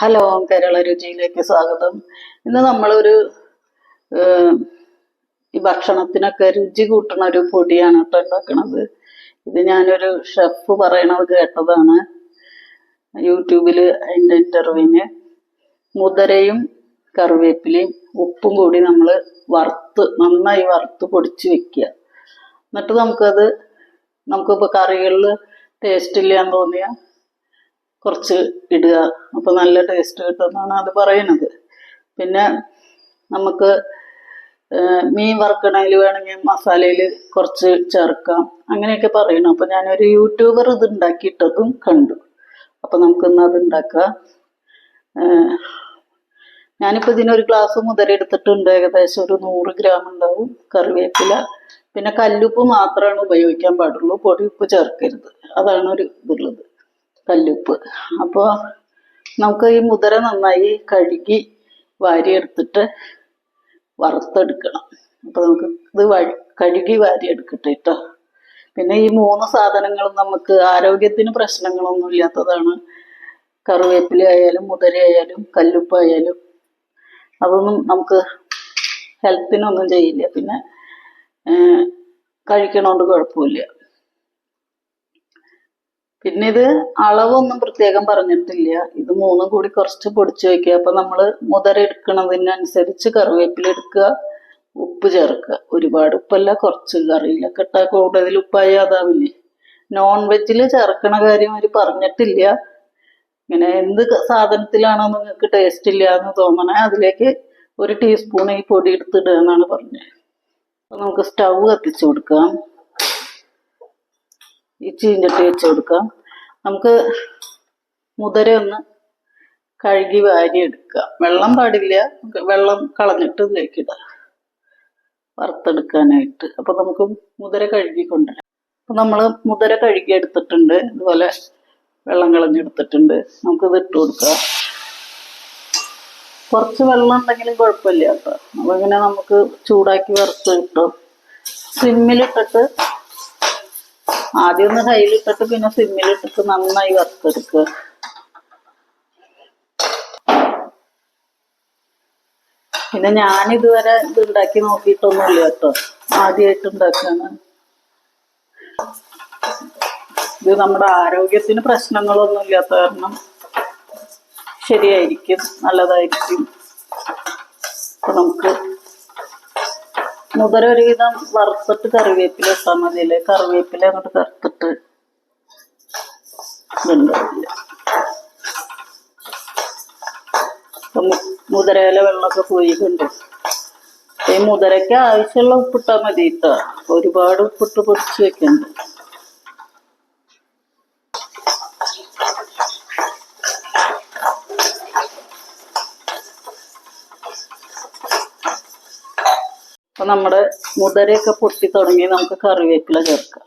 Hello Kerala രുചിയിലേക്ക് സ്വാഗതം. ഇന്ന് നമ്മളൊരു ഈ ഭക്ഷണത്തിനൊക്കെ രുചി കൂട്ടുന്ന ഒരു പൊടിയാണ് കേട്ടോ ഉണ്ടാക്കണത് ഇത് ഞാനൊരു ഷെഫ് പറയണത് കേട്ടതാണ്. യൂട്യൂബിൽ അതിന്റെ ഇന്റർവ്യൂവിന് മുതരയും കറിവേപ്പിലയും ഉപ്പും കൂടി നമ്മൾ വറുത്ത് നന്നായി വറുത്ത് പൊടിച്ച് വെക്കുക. എന്നിട്ട് നമുക്കത് നമുക്കിപ്പോൾ കറികളിൽ ടേസ്റ്റ് ഇല്ല എന്ന് തോന്നിയാൽ കുറച്ച് ഇടുക. അപ്പോൾ നല്ല ടേസ്റ്റ് കിട്ടുമെന്നാണ് അത് പറയുന്നത്. പിന്നെ നമുക്ക് മീൻ വറുക്കണമെങ്കിൽ വേണമെങ്കിൽ മസാലയിൽ കുറച്ച് ചേർക്കാം. അങ്ങനെയൊക്കെ പറയണം അപ്പോൾ ഞാനൊരു യൂട്യൂബർ ഇത് ഉണ്ടാക്കിയിട്ടതും കണ്ടു. അപ്പോൾ നമുക്കിന്ന് അത് ഉണ്ടാക്കാം. ഞാനിപ്പോൾ ഇതിനൊരു ഗ്ലാസ് മുതലെടുത്തിട്ടുണ്ട് ഏകദേശം ഒരു നൂറ് ഗ്രാം ഉണ്ടാവും കറിവേപ്പില. പിന്നെ കല്ലുപ്പ് മാത്രമാണ് ഉപയോഗിക്കാൻ പാടുള്ളൂ. പൊടി ഉപ്പ് ചേർക്കരുത്. അതാണ് ഒരു ഇതുള്ളത്. കല്ലുപ്പ്. അപ്പോൾ നമുക്ക് ഈ മുതിര നന്നായി കഴുകി വാരിയെടുത്തിട്ട് വറുത്തെടുക്കണം. അപ്പോൾ നമുക്ക് ഇത് കഴുകി വാരിയെടുക്കട്ടെ കേട്ടോ പിന്നെ ഈ മൂന്ന് സാധനങ്ങളും നമുക്ക് ആരോഗ്യത്തിന് പ്രശ്നങ്ങളൊന്നും ഇല്ലാത്തതാണ്. കറിവേപ്പില ആയാലും മുതിര ആയാലും കല്ലുപ്പായാലും അതൊന്നും നമുക്ക് ഹെൽത്തിനൊന്നും ചെയ്യില്ല. പിന്നെ കഴിക്കണോണ്ട് കുഴപ്പമില്ല. പിന്നെ ഇത് അളവൊന്നും പ്രത്യേകം പറഞ്ഞിട്ടില്ല. ഇത് മൂന്നും കൂടി കുറച്ച് പൊടിച്ചു വെക്കുക. അപ്പൊ നമ്മൾ മുതര എടുക്കണതിനനുസരിച്ച് കറിവേപ്പില എടുക്കുക ഉപ്പ് ചേർക്കുക. ഒരുപാട് ഉപ്പല്ല കുറച്ച് കറിയിലൊക്കെ ഇട്ടാൽ കൂടുതൽ ഉപ്പായി അതാവില്ലേ? നോൺ വെജിൽ ചേർക്കണ കാര്യം അവർ പറഞ്ഞിട്ടില്ല. ഇങ്ങനെ എന്ത് സാധനത്തിലാണോ നിങ്ങൾക്ക് ടേസ്റ്റ് ഇല്ല എന്ന് തോന്നണേ അതിലേക്ക് ഒരു ടീസ്പൂൺ ഈ പൊടി എടുത്തിടുക എന്നാണ് പറഞ്ഞത്. നമുക്ക് സ്റ്റൗ കത്തിച്ചു കൊടുക്കാം. ഈ ചീഞ്ചട്ടി വെച്ച് കൊടുക്കാം. നമുക്ക് മുതര ഒന്ന് കഴുകി വാരി എടുക്കുക വെള്ളം പാടില്ല. വെള്ളം കളഞ്ഞിട്ട് ഇതിലേക്ക് ഇടാം വറുത്തെടുക്കാനായിട്ട്. അപ്പം നമുക്ക് മുതര കഴുകി കൊണ്ടുവരാം അപ്പം നമ്മൾ മുതര കഴുകി എടുത്തിട്ടുണ്ട് ഇതുപോലെ വെള്ളം കളഞ്ഞെടുത്തിട്ടുണ്ട്. നമുക്കിത് ഇട്ട് കൊടുക്കാം. കുറച്ച് വെള്ളം ഉണ്ടെങ്കിലും കുഴപ്പമില്ല കേട്ടോ. അപ്പം ഇങ്ങനെ നമുക്ക് ചൂടാക്കി വറുത്ത് കിട്ടും സിമ്മിലിട്ടിട്ട് ആദ്യം ഒന്ന് കയ്യിലിട്ടിട്ട് പിന്നെ സിമ്മിലിട്ടിട്ട് നന്നായി വറുത്തെടുക്കുക പിന്നെ ഞാൻ ഇതുവരെ ഇത് ഉണ്ടാക്കി നോക്കിയിട്ടൊന്നുമില്ല കേട്ടോ. ആദ്യമായിട്ട് ഉണ്ടാക്കാണ്. ഇത് നമ്മുടെ ആരോഗ്യത്തിന് പ്രശ്നങ്ങളൊന്നും ഇല്ലാത്ത കാരണം ശരിയായിരിക്കും നല്ലതായിരിക്കും. അപ്പൊ നമുക്ക് മുതല ഒരുവിധം വറുത്തിട്ട് കറിവേപ്പില ഇട്ടാൽ കറിവേപ്പില അങ്ങോട്ട് കറുത്തിട്ട് ഇതുണ്ടാവില്ല അപ്പൊ മു- വെള്ളമൊക്കെ പോയിട്ടുണ്ട്. ഈ മുതരയ്ക്ക് ആവശ്യമുള്ള ഉപ്പിട്ടാൽ മതി ഇട്ടാ. ഒരുപാട് ഉപ്പിട്ട് പൊടിച്ച് വെക്കണ്ട. അപ്പൊ നമ്മുടെ മുതരയൊക്കെ പൊട്ടി തുടങ്ങി നമുക്ക് കറിവേപ്പില ചേർക്കാം.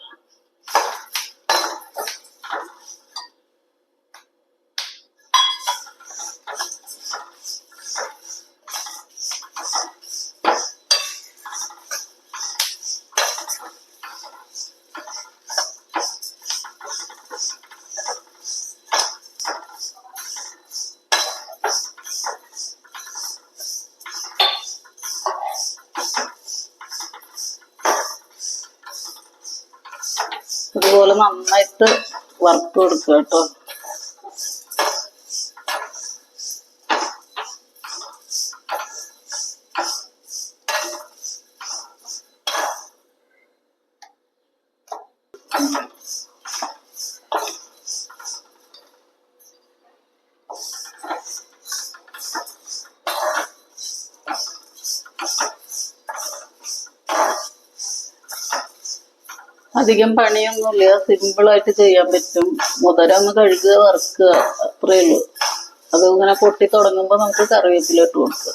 ഇതുപോലെ നന്നായിട്ട് വറുത്ത് കൊടുക്കുക കേട്ടോ. അധികം പണിയൊന്നുമില്ല. സിമ്പിൾ ആയിട്ട് ചെയ്യാൻ പറ്റും. മുതല ഒന്ന് കഴുകുക വറുക്കുക അത്രേ ഉള്ളൂ. അത് ഇങ്ങനെ പൊട്ടി തുടങ്ങുമ്പോൾ നമുക്ക് കറിവേപ്പില ഇട്ട് കൊടുക്കുക.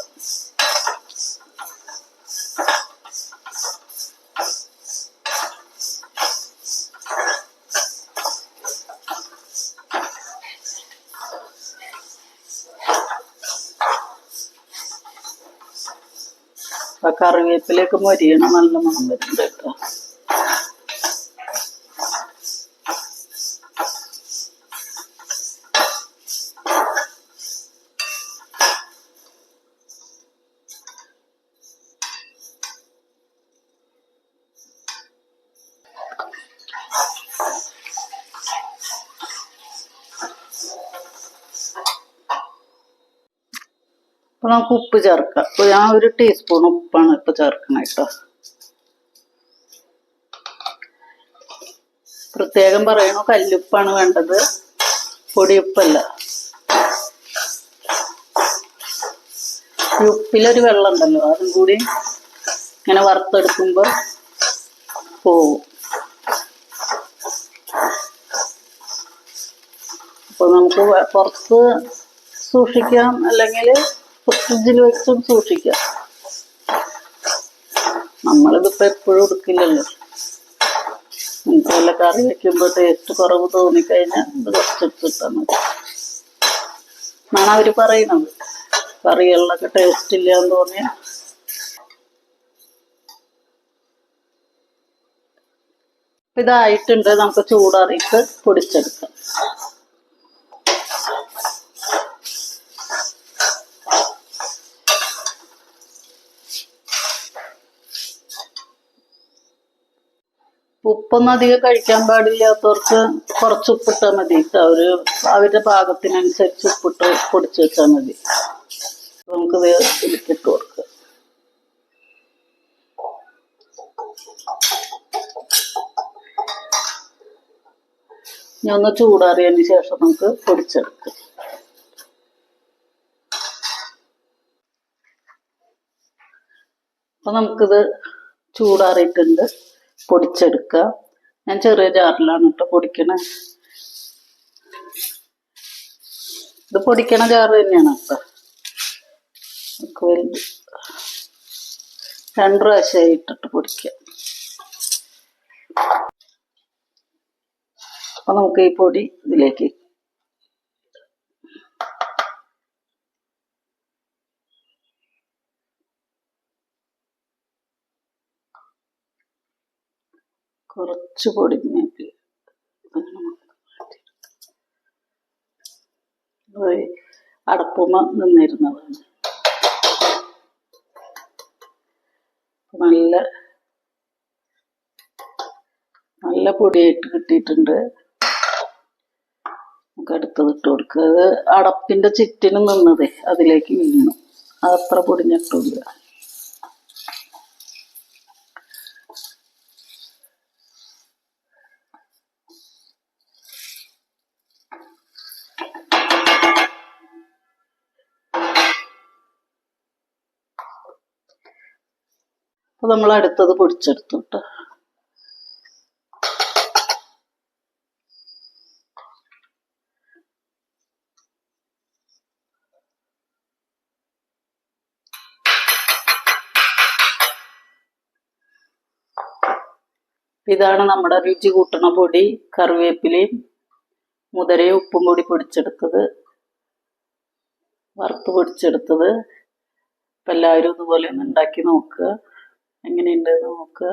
കറിവേപ്പിലേക്ക് മൊരിയണം നല്ല മണം വരുന്നുണ്ട് കേട്ടോ. അപ്പൊ നമുക്ക് ഉപ്പ് ചേർക്കാം. അപ്പൊ ഞാൻ ഒരു ടീസ്പൂൺ ഉപ്പാണ് ഇപ്പൊ ചേർക്കണത് കേട്ടോ പ്രത്യേകം പറയണു കല്ലുപ്പാണ് വേണ്ടത്? പൊടിയുപ്പല്ല. ഉപ്പിലൊരു വെള്ളം ഉണ്ടല്ലോ അതും കൂടി ഇങ്ങനെ വറുത്തെടുക്കുമ്പോ പോവും. അപ്പൊ നമുക്ക് പുറത്ത് സൂക്ഷിക്കാം അല്ലെങ്കിൽ ഫ്രിഡ്ജിൽ വെച്ചും സൂക്ഷിക്കാം. നമ്മളിതിപ്പോ എപ്പോഴും എടുക്കില്ലല്ലോ. നമുക്ക് വല്ല കറി വെക്കുമ്പോൾ ടേസ്റ്റ് കുറവ് തോന്നിക്കഴിഞ്ഞാൽ ഇത് കുറച്ചെടുത്തിട്ടാൽ മതി. എന്നാണ് അവർ പറയുന്നത്. കറികളിലൊക്കെ ടേസ്റ്റ് ഇല്ല എന്ന് തോന്നിയ. ഇതായിട്ടുണ്ട്. നമുക്ക് ചൂടറിയിട്ട് പൊടിച്ചെടുക്കാം. ഉപ്പൊന്നും അധികം കഴിക്കാൻ പാടില്ലാത്തവർക്ക് കുറച്ച് ഉപ്പിട്ടാൽ മതി. അവർ അവരുടെ പാകത്തിനനുസരിച്ച് ഉപ്പിട്ട് പൊടിച്ചു വെച്ചാൽ മതി. നമുക്കിത് ഇതിലിട്ട് കൊടുക്കുക ഇനി ഒന്ന് ചൂടാറിയതിന് ശേഷം നമുക്ക് പൊടിച്ചെടുക്കാം. അപ്പൊ നമുക്കിത് ചൂടാറിയിട്ടുണ്ട്. പൊടിച്ചെടുക്കുക. ഞാൻ ചെറിയ ജാറിലാണ് കേട്ടോ പൊടിക്കണേ. ഇത് പൊടിക്കണ ജാറ് തന്നെയാണ് കേട്ടോ. രണ്ടു പ്രാവശ്യമായി ഇട്ടിട്ട് പൊടിക്കുക. അപ്പൊ നമുക്ക് ഈ പൊടി ഇതിലേക്ക് കുറച്ച് പൊടിഞ്ഞേക്ക് അടപ്പുമ നിന്നിരുന്നതാണ് നല്ല നല്ല പൊടിയായിട്ട് കിട്ടിയിട്ടുണ്ട്. നമുക്ക് അടുത്തത് ഇട്ട് കൊടുക്കുക അത് അടപ്പിന്റെ ചിറ്റിന് നിന്നതേ അതിലേക്ക് വീണു അതത്ര പൊടിഞ്ഞിട്ടില്ല നമ്മൾ അടുത്തത് പൊടിച്ചെടുത്തു കേട്ടോ. ഇതാണ് നമ്മുടെ രുചി കൂട്ടണ പൊടി കറിവേപ്പിലയും മുതരയും ഉപ്പും കൂടി പൊടിച്ചെടുത്തത്. വറുത്ത് പൊടിച്ചെടുത്തത്. അപ്പം എല്ലാവരും ഇതുപോലെ ഒന്ന് ഉണ്ടാക്കി നോക്കുക. എങ്ങനെയുണ്ടെന്ന് നോക്കുക.